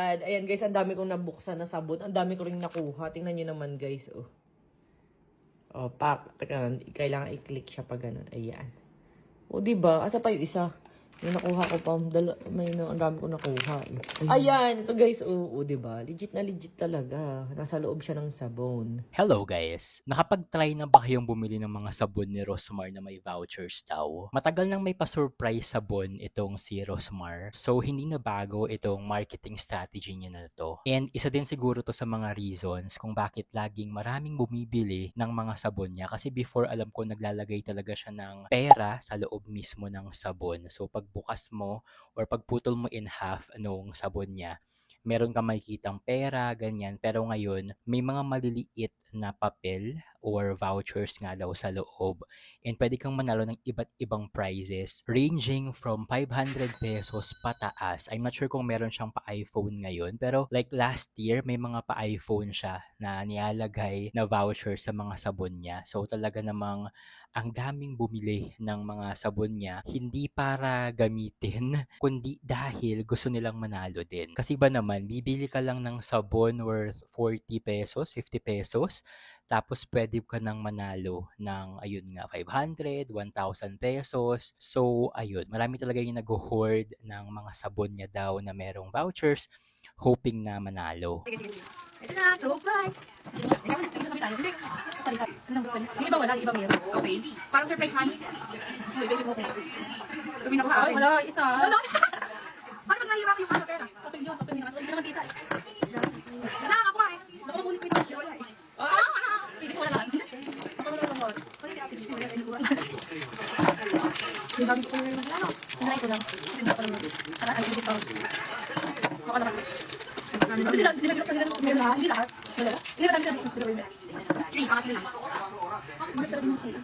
At ayan guys, ang dami kong nabuksan na sabon. Ang dami ko rin nakuha. Tingnan nyo naman guys. Oh, oh pak. Teka, kailangan i-click siya pag ganun. Ayan. O, di ba? Asa pa yung isa? Yung nakuha ko pa. Dala, may no, ang dami ko nakuha. Eh. Ayan, ito guys. Oo, di ba? Legit na legit talaga. Nasa loob siya ng sabon. Hello guys! Nakapag-try na ba kayong bumili ng mga sabon ni Rosmar na may vouchers daw? Matagal nang may pa-surprise sabon itong si Rosmar. So hindi na bago itong marketing strategy niya na to. And isa din siguro to sa mga reasons kung bakit laging maraming bumibili ng mga sabon niya. Kasi before alam ko naglalagay talaga siya ng pera sa loob mismo ng sabon. So pagbukas mo or pagputol mo in half nung sabon niya, meron kang makikitang pera, ganyan. Pero ngayon, may mga maliliit na papel or vouchers nga daw sa loob. And pwede kang manalo ng iba't ibang prizes ranging from 500 pesos pataas. I'm not sure kung meron siyang pa-iPhone ngayon. Pero like last year, may mga pa-iPhone siya na nilalagay na voucher sa mga sabon niya. So talaga namang ang daming bumili ng mga sabon niya, hindi para gamitin, kundi dahil gusto nilang manalo din. Kasi ba naman, bibili ka lang ng sabon worth 40 pesos, 50 pesos, tapos pwede ka nang manalo ng, ayun nga, 500, 1,000 pesos. So, ayun, marami talaga yung nag-hoard ng mga sabon niya daw na merong vouchers, hoping na manalo. Ito na, surprise! Hindi, salita. Ba? Wala, iba meron. Okay. Parang surprise honey. Uy, baby, okay. Sabi na ko Ay, wala, isa. Ano? Paano pag nahirap yung ano pera? Papel yun, papel yun. Hindi naman kita eh. Nakakakuha eh. Nakakulit ko ito. Wala eh. Ah, Hindi ko wala lahat. Gamit ko yung ano. Tinry ko lang. Tinry ko lang. Para ay hindi pa. Baka naman. Ano Kasi sila? sila, di ba kasi sila meron lahat? Hindi lahat. Wala. Hindi ba dami may sila meron. Three, sila. Hindi sila may sila.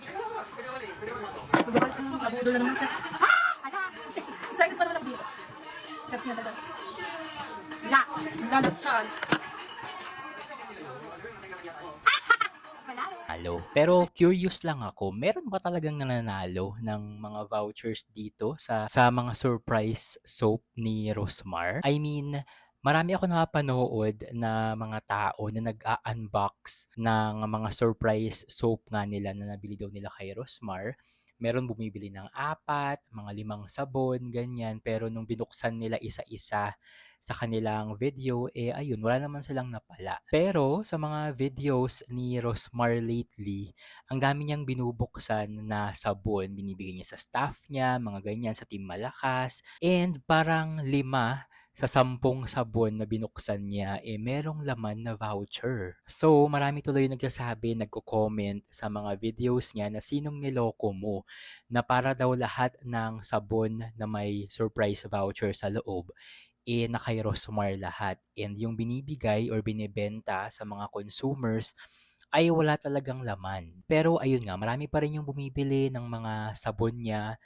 Magbabal ka. Abudol na naman. Ah! Hala! Excited pa naman ako dito. Excited na talaga. La! Last chance. Nanalo. Pero curious lang ako, meron ba talagang nananalo ng mga vouchers dito sa sa mga surprise soap ni Rosmar? I mean, marami ako nakapanood na mga tao na nag-unbox ng mga surprise soap nga nila na nabili daw nila kay Rosmar. Meron bumibili ng apat, mga limang sabon, ganyan. Pero nung binuksan nila isa-isa sa kanilang video, eh ayun, wala naman silang napala. Pero sa mga videos ni Rosmar lately, ang dami niyang binubuksan na sabon. Binibigay niya sa staff niya, mga ganyan, sa Team Malakas. And parang lima sa sampung sabon na binuksan niya, eh merong laman na voucher. So, marami tuloy nagsasabi, nagko-comment sa mga videos niya na sinong niloko mo na para daw lahat ng sabon na may surprise voucher sa loob eh na kay Rosmar lahat. And yung binibigay or binibenta sa mga consumers ay wala talagang laman. Pero ayun nga, marami pa rin yung bumibili ng mga sabon niya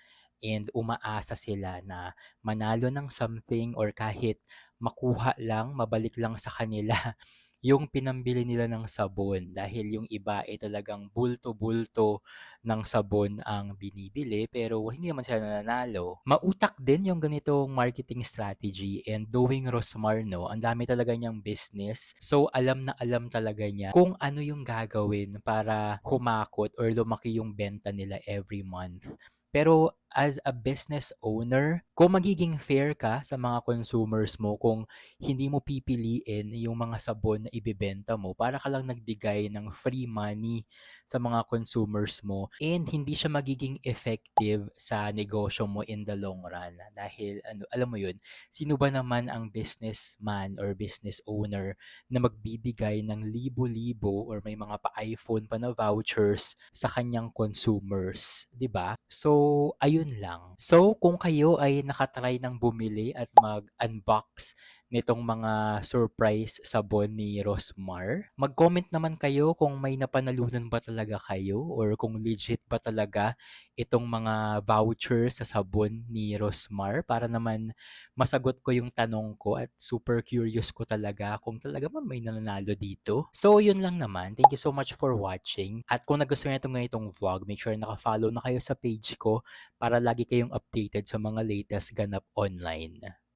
and umaasa sila na manalo ng something or kahit makuha lang, mabalik lang sa kanila yung pinambili nila ng sabon dahil yung iba ay talagang bulto-bulto ng sabon ang binibili pero hindi naman sila nananalo. Mautak din yung ganitong marketing strategy and knowing Rosmar no, ang dami talaga niyang business. So alam na alam talaga niya kung ano yung gagawin para kumakot or lumaki yung benta nila every month. Pero as a business owner, kung magiging fair ka sa mga consumers mo, kung hindi mo pipiliin yung mga sabon na ibebenta mo, para ka lang nagbigay ng free money sa mga consumers mo and hindi siya magiging effective sa negosyo mo in the long run. Dahil ano, alam mo yun, sino ba naman ang businessman or business owner na magbibigay ng libo-libo or may mga pa-iPhone pa na vouchers sa kanyang consumers, 'di ba? So, ayun lang. So, kung kayo ay nakatry ng bumili at mag-unbox nitong mga surprise sabon ni Rosmar, mag-comment naman kayo kung may napanalunan ba talaga kayo or kung legit ba talaga itong mga voucher sa sabon ni Rosmar para naman masagot ko yung tanong ko at super curious ko talaga kung talaga ba may nananalo dito. So, yun lang naman. Thank you so much for watching. At kung nagustuhan niyo itong ganitong vlog, make sure naka-follow na kayo sa page ko para lagi kayong updated sa mga latest ganap online.